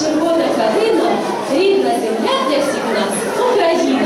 червона калина, рідна земля для всіх нас, Україна.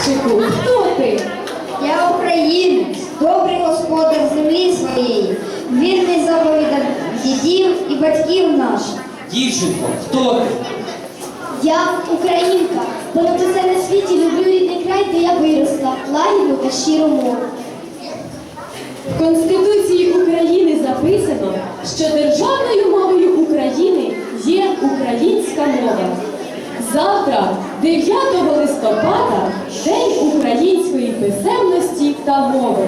Хлопчику, хто ти? Я українець, добрий господар землі своєї, вірний заповідам дідів і батьків наших. Дівчинко, хто ти? Я українка, понад усе на світі люблю рідний край, де я виросла, лагідну та щиру мову. В Конституції України записано, що державною мовою України є українська мова. Завтра, 9 листопада, День української писемності та мови.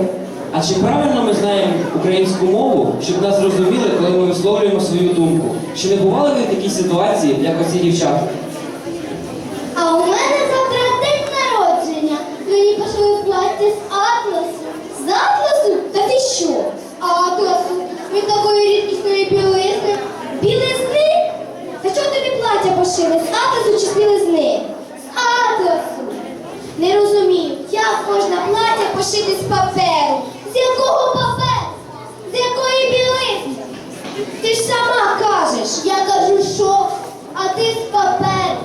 А чи правильно ми знаємо українську мову, щоб нас зрозуміли, коли ми висловлюємо свою думку? Чи не бували ви в такій ситуації, як оці дівчата? А у мене завтра день народження. Мені пошли в плаття з атласу. З атласу? Та ти що? Атласу? Від такої рідкісної білизни. Білизни? Та чого тобі плаття пошили? З атласу чи з білизни? З атласу. Не розумію, як можна плаття пошити з паперу? З якого паперу? З якої білизни? Ти ж сама кажеш. Я кажу, що? А ти з паперу.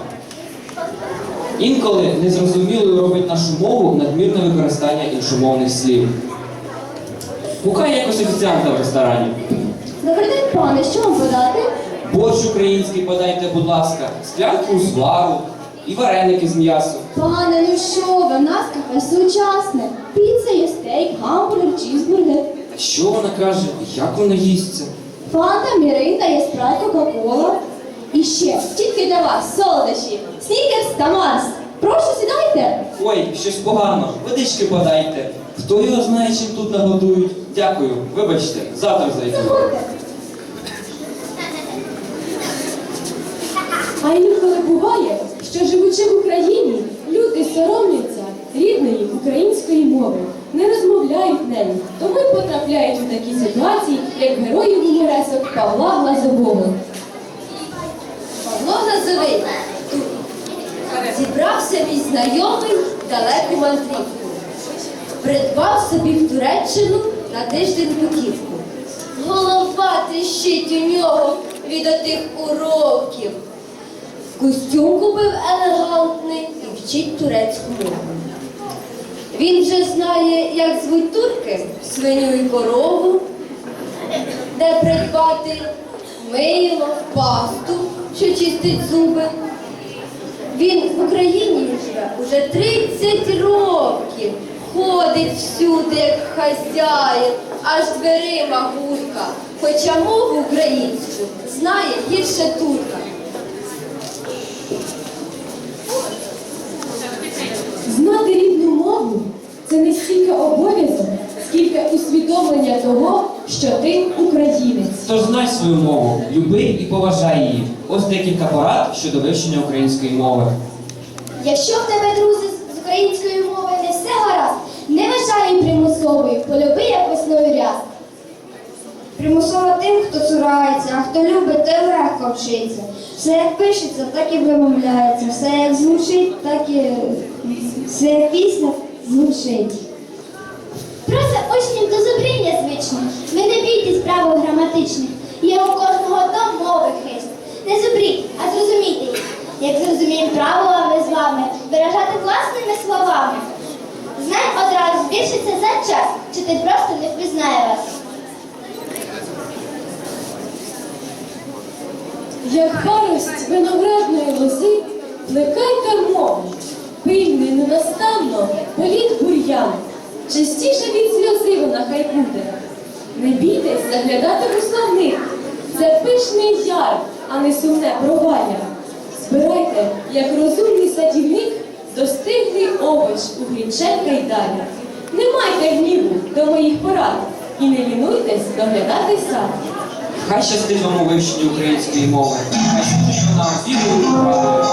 Інколи незрозумілою робить нашу мову надмірне використання іншомовних слів. Гукай якось офіціанта в ресторані. Добрий день, пане, що вам подати? Борщ український подайте, будь ласка, склянку звару і вареники з м'ясом. Пане, ну що ви, в нас кафе сучасне. Піца є стейк, гамбургер, чізбургер. А що вона каже? Як вона їсться? Фанта, міринда, є спрайт, кока-кола. І ще, тільки для вас, солодощі, снікерс та Марс. Прошу, сідайте. Ой, щось погано, водички подайте. Хто його знає, чим тут нагодують? Дякую, вибачте, завтра зайду. Заходьте. А інколи буває, що живучи в Україні, люди соромляться рідної української мови, не розмовляють нею, тому й потрапляють в такі ситуації, як герої гуморесок Павла Глазового. Павло Газовий зібрався мій знайомий далеку мандрівку. Придбав собі в Туреччину на тиждень путівку. Голова тріщить у нього від отих уроків. Костюм купив елегантний і вчить турецьку мову. Він вже знає, як звуть турки, свиню і корову, де придбати мило, пасту, що чистить зуби. Він в Україні живе уже 30 років. Ходить всюди, як хазяїн, аж дверима гурка. Хоча мову українську знає гірше турка. Того, що ти українець. Тож знай свою мову, люби і поважай її. Ось декілька порад щодо вивчення української мови. Якщо в тебе друзі з української мови не все гаразд, не вважай її примусовою, полюби як весною ряс. Примусово тим, хто цурається, а хто любить, той легко вчиться. Все як пишеться, так і вимовляється. Все як звучить, так і все як пісня звучить. Просто до зубріння звично. Ви не бійтесь правил граматичних. Є у кожного до мови хист. Не зубріть, а зрозумійте їх. Як зрозуміємо правила ми з вами, виражати власними словами. Знай одразу збільшиться за час, чи ти просто не впізнає вас. Як харость виноградної лози, плекайте мову, пильний ненастанно, політ бур'ян. Частіше від сльози вона хай буде. Не бійтесь заглядати в словник. Це пишний яр, а не сумне провалля. Збирайте, як розумний садівник, достиглий овоч у Глінченка й далі. Не майте гніву до моїх порад і не лінуйтесь доглядати сад. Хай щастить вам у вивченні української мови. Хай щастить вона і слова.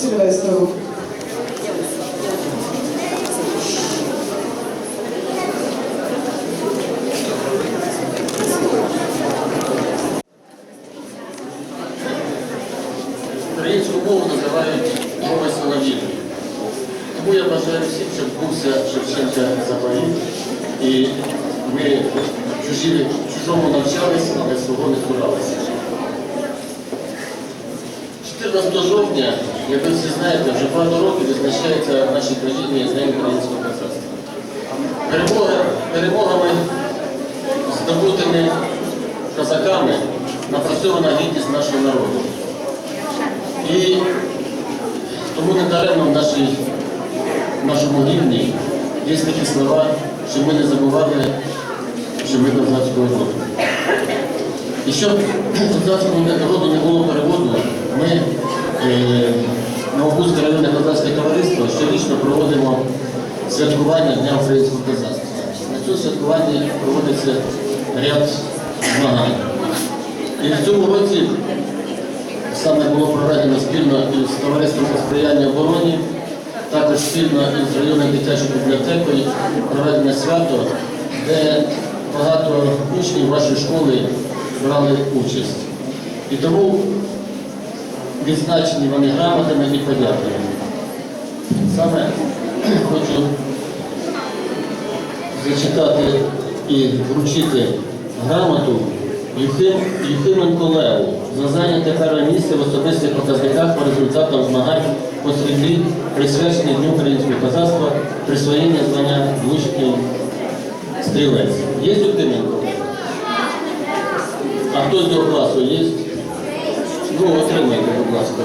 Сильвестрову. Українську мову називають мовою солов'їною. Тому я бажаю всім, щоб бувся Шевченка заповіт. І ми чужі, чужому навчалися, але свого не цуралися. 14 жовтня, як ви всі знаєте, вже багато років відзначається в нашій країні День українського козацтва. Перемоги, перемогами, здобутими козаками, напрацьована гідність нашого народу. І тому не даремно в нашій, нашому гімні є такі слова, що ми не забували, що ми козацького роду. І щоб козацькому народу не було переводу, ми е, Новобузьке районне козацьке товариство щорічно проводимо святкування Дня українського козацтва. На цьому святкуванні проводиться ряд змагань. І в цьому році саме було проведено спільно із товариством по сприяння обороні, також спільно із районною дитячою бібліотекою проведено свято, де багато учнів вашої школи брали участь. І тому відзначені вони грамотами і подяками. Саме хочу зачитати і вручити грамоту Юхим, Юхименко Леву за зайняте перше місце в особистих показниках по результатам змагань по стрільбі, присвячених Дню українського козацтва, присвоєння звання влучний стрілець. Є Юхименко? А хто з цього класу є? Ну, отримайте, будь ласка.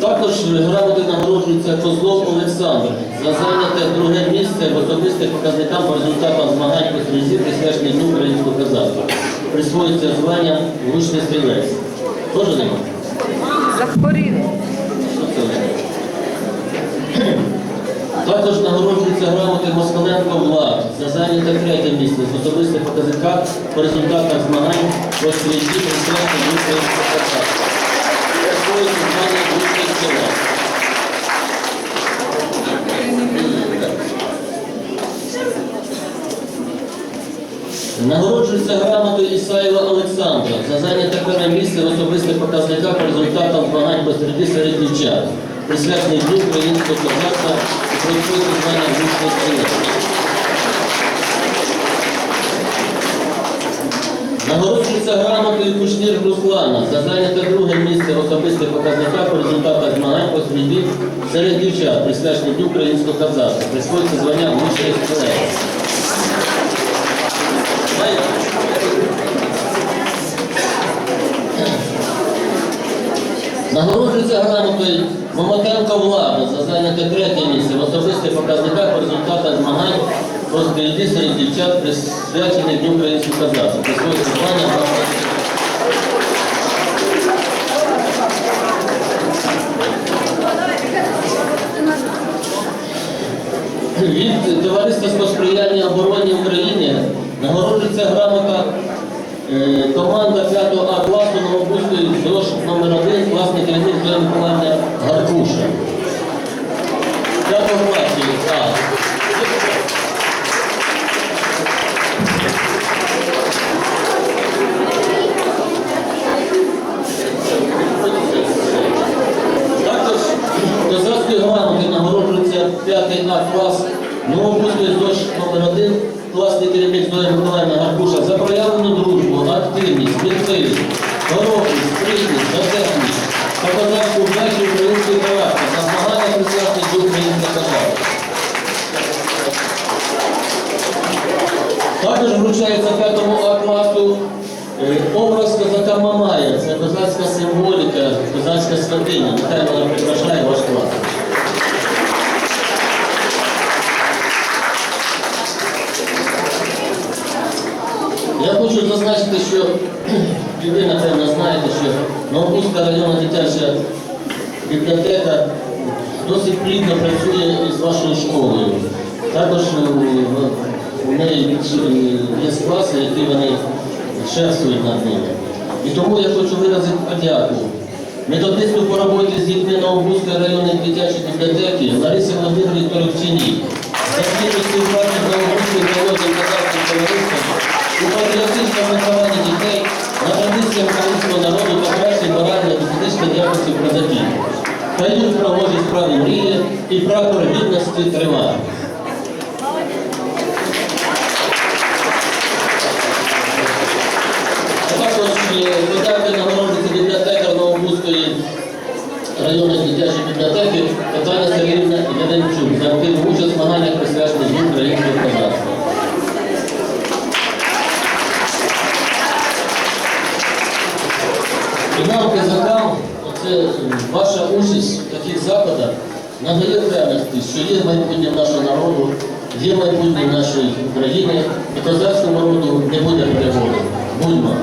Також грамоти нагороджується Козлов Олександр за зайняте друге місце в особистих показниках по результатам змагань по стрільці, присвячених Дню українського козацтва. Присвоюється звання влучний стрілець. Тоже нема? Захворіли. Що це? Також нагороджується грамоти Москаленко Влад за зайняте третє місце в особистих показниках по результатах змагань по. Присвоюється звання влучний стрілець. Нагороджується грамотою Ісаєва Олександра за зайняте перше місце в особистих показниках по результатам змагань по стрільбі серед дівчат, присвячений Дню українського козацтва звання влучний стрілець. Нагороджується грамотою Кушнір Руслана за зайняте друге місце в особистих показниках по результатах змагань по стрільбі серед дівчат, присвячений Дню українського козацтва, присвоїться звання вищої стрілець. Грамотою Момотенко Влада за зайняте третє місце в особистих показниках по результатах змагань по стрільбі серед дівчат, присвячених Дню. Присвоїться звання. Від товариства спосприяння обороні України нагороджується грамота команда 5 А класу Новобузької ЗОЖ номер 1 класний керівник Зоя Миколаївна Гаркуша. 5 класі А. Також козацької грамоти нагороджується 5 А клас Новобузької ЗОЖ номер 1 класний керівник Миколаївна Гаркуша за проявлену дружбу, активність, відкритість, хоробрість, спритність, дотепність та козацьку вдачу української характер на змагання присвячені до українського козацтва. Також вручається 5 А класу е, образ козака Мамая. Це козацька символіка, козацька святиня. Нехай вона зазначити, що і ви, напевно, знаєте, що Новопузька районна дитяча бібліотека досить плідно працює із вашою школою. Також у неї е, є класи, які вони шерстують над ними. І тому я хочу виразити подяку методисту по роботі з дітьми Новобузької районної дитячої бібліотеки Ларисі Володимирівні Торовчині проводять мрії і прапор гідності тримає. А також е, козакам, оце е, ваша участь в таких заходах надає впевненості, що є майбутнє нашого народу, є майбутнє нашої України, і козацькому народу не буде перемоги. Будьмо!